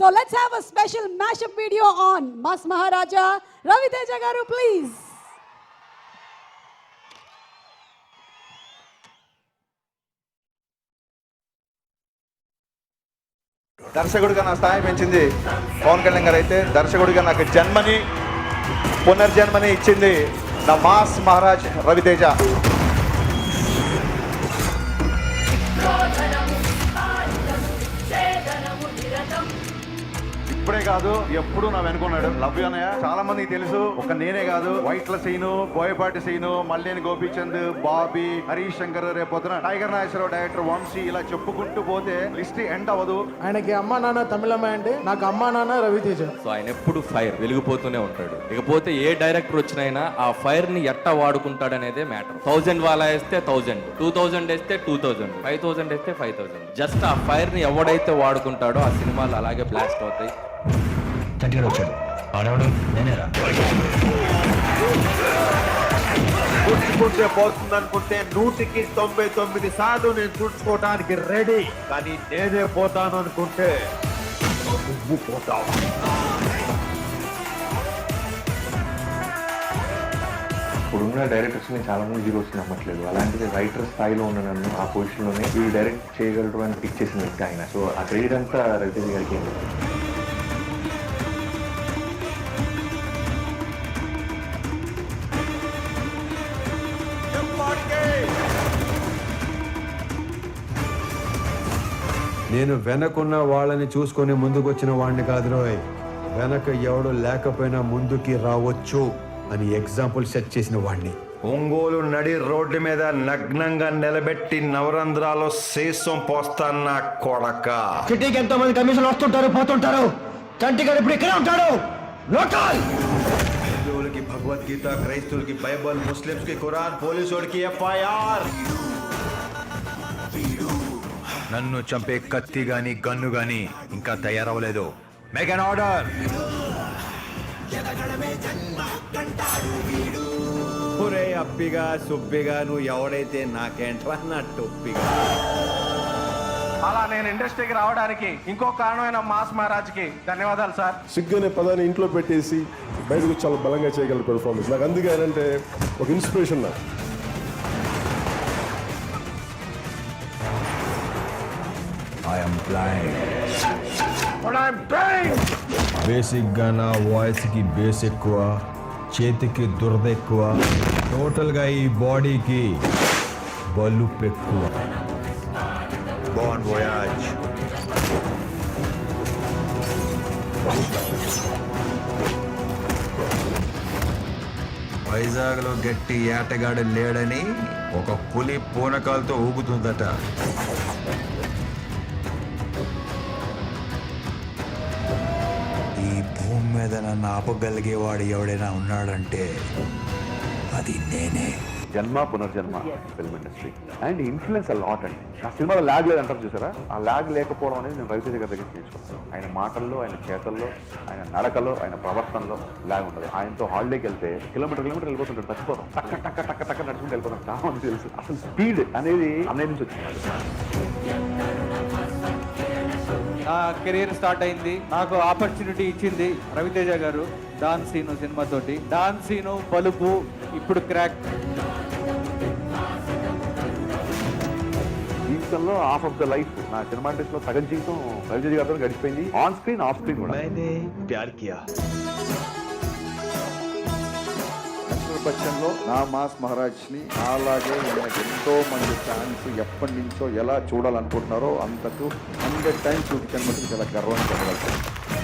So let's have a special mashup video on mass Maharaja Ravi Teja గారు please దర్శకుడిగా నా స్థాయి పెంచింది పవన్ కళ్యాణ్ గారు అయితే దర్శకుడిగా నాకు జన్మని పునర్జన్మని ఇచ్చింది నా మాస్ మహారాజ్ రవితేజ కాదు ఎప్పుడు నా వెనుకున్నాడు లవ్ యూ అన్నయ్య. చాలా మందికి తెలుసు ఒక నేనే కాదు. వైట్ల సీను బోయపాటి సీను మల్లేని గోపీచంద్ బాబీ హరీష్ శంకర్ రేపొద్దున టైగర్ నాగేశ్వరరావు డైరెక్టర్ వంశీ ఇలా చెప్పుకుంటూ పోతే లిస్ట్ ఎండ్ అవ్వదు. ఆయనకి అమ్మా నాన్న తమిళమ్మాయి అంటే నాకు అమ్మా నాన్న రవితేజ. సో ఆయన ఎప్పుడు ఫైర్ వెలిగిపోతూనే ఉంటాడు. ఇకపోతే ఏ డైరెక్టర్ వచ్చినైనా ఆ ఫైర్ని ఎట్టా వాడుకుంటాడు అనేదే మ్యాటర్ థౌజండ్ వాళ్ళ వేస్తే థౌజండ్ టూ థౌజండ్ వేస్తే టూ థౌజండ్ ఫైవ్ థౌజండ్ వేస్తే ఫైవ్ థౌజండ్ జస్ట్ ఆ ఫైర్ని ఎవడైతే వాడుకుంటాడో ఆ సినిమాలు అలాగే బ్లాస్ట్ అవుతాయి. చంటిగాడు వచ్చాడు ఆడవాడు? నేనేరా తుడుచుకుంటే పోతుంది అనుకుంటే నూటికి తొంభై తొమ్మిది సార్లు నేను తుడుచుకోవడానికి రెడీ. కానీ నేనే పోతాను అనుకుంటే నువ్వు పోతావు. ఇప్పుడున్న డైరెక్టర్స్ని చాలా మంది హీరోస్ నమ్మట్లేదు. అలాంటిది రైటర్ స్థాయిలో ఉన్న నన్ను ఆ పొజిషన్లోనే వీళ్ళు డైరెక్ట్ చేయగలరు అని పిక్ చేసిన వ్యక్తి ఆయన. సో ఆ క్రెడిట్ అంతా రవితేజ గారికి నేను వెనకున్న వాళ్ళని చూసుకొని ముందుకొచ్చిన వాడిని కాదు రోయ్. వెనక ఎవడు లేకపోయినా ముందుకి రావచ్చు అని ఎగ్జాంపుల్ సెట్ చేసిన వాడిని ఒంగోలు నడి రోడ్డు మీద నగ్నంగా నిలబెట్టి నవరంధ్రాలో శేషం పోస్తాన్న కొడక. సిటీకి ఎంతో మంది కమిషన్ వస్తుంటారు పోతుంటారు. చంటిగాడు ఇప్పుడు ఇక్కడే ఉంటాడు. లోకల్! హిందువులకి భగవద్గీత క్రైస్తవులకి బైబల్ ముస్లింస్కి ఖురాన్ పోలీసుడికి ఎఫ్ఐఆర్. నన్ను చంపే కత్తి గాని గన్ను గాని ఇంకా తయారవ్వలేదు. మేక్ అన్ ఆర్డర్ ఒరే అప్పిగా సుబ్బిగా నువ్వు ఎవడైతే నాకేంట్రా నా టొప్పిగా అలా నేను ఇండస్ట్రీకి రావడానికి ఇంకో కారణమైన మాస్ మహారాజ్కి ధన్యవాదాలు సార్. సిగ్గు అనే పదాన్ని ఇంట్లో పెట్టేసి బయటకు చాలా బలంగా చేయగల పెర్ఫార్మెన్స్ నాకు అందుకే అంటే ఒక ఇన్స్పిరేషన్ నాకు. బేసిక్గా నా వాయిస్కి బేస్ ఎక్కువ చేతికి దురద ఎక్కువ టోటల్గా ఈ బాడీకి బలుపు ఎక్కువ బాన్ voyage. వైజాగ్లో గట్టి ఏటగాడు లేడని ఒక పులి పూనకాలతో ఊగుతుందట. మీద నన్ను ఆపగలిగేవాడు ఎవడైనా ఉన్నాడంటే అది నేనే. జన్మ పునర్జన్మ film industry. And influence lot అండి. నా సినిమాలో ల్యాగ్ లేదు అంటారు చూసారా? ఆ ల్యాగ్ లేకపోవడం అనేది నేను రవితేజ గారి దగ్గర నేర్చుకున్నాను. ఆయన మాటల్లో ఆయన చేతల్లో ఆయన నడకలో ఆయన ప్రవర్తనలో ల్యాగ్ ఉంటుంది ఆయనతో హాలిడేకి వెళ్తే కిలోమీటర్ కిలోమీటర్ వెళ్ళిపోతుంటాడు చచ్చిపోతాం. టక్క టక్క టక్క టక్క నడుచుకుంటూ వెళ్ళిపోతాం. చాలా తెలుసు అసలు స్పీడ్ అనేది అన్నయ్య నుంచి వచ్చింది. నా కెరీర్ స్టార్ట్ అయింది. నాకు ఆపర్చునిటీ ఇచ్చింది రవితేజ గారు డాన్ సీను సినిమాతోటి డాన్ సీను పలుపు ఇప్పుడు క్రాక్. జీవితంలో హాఫ్ ఆఫ్ ద లైఫ్ నా సినిమా ఇండస్ట్రీలో సగం జీవితం రవితేజ గారితో గడిచిపోయింది. ఆన్ స్క్రీన్ ఆఫ్ స్క్రీన్ కూడా. ప్యార్ కియా. అమితాబ్ నా మాస్ మహారాజ్ని అలాగే ఈయనకి ఎంతో మంది ఫ్యాన్స్ ఎప్పటి నుంచో ఎలా చూడాలనుకుంటున్నారో అంతకు హండ్రెడ్ టైమ్స్ చూపించని మటుకు చాలా గర్వంగా చెప్పగలుగుతాను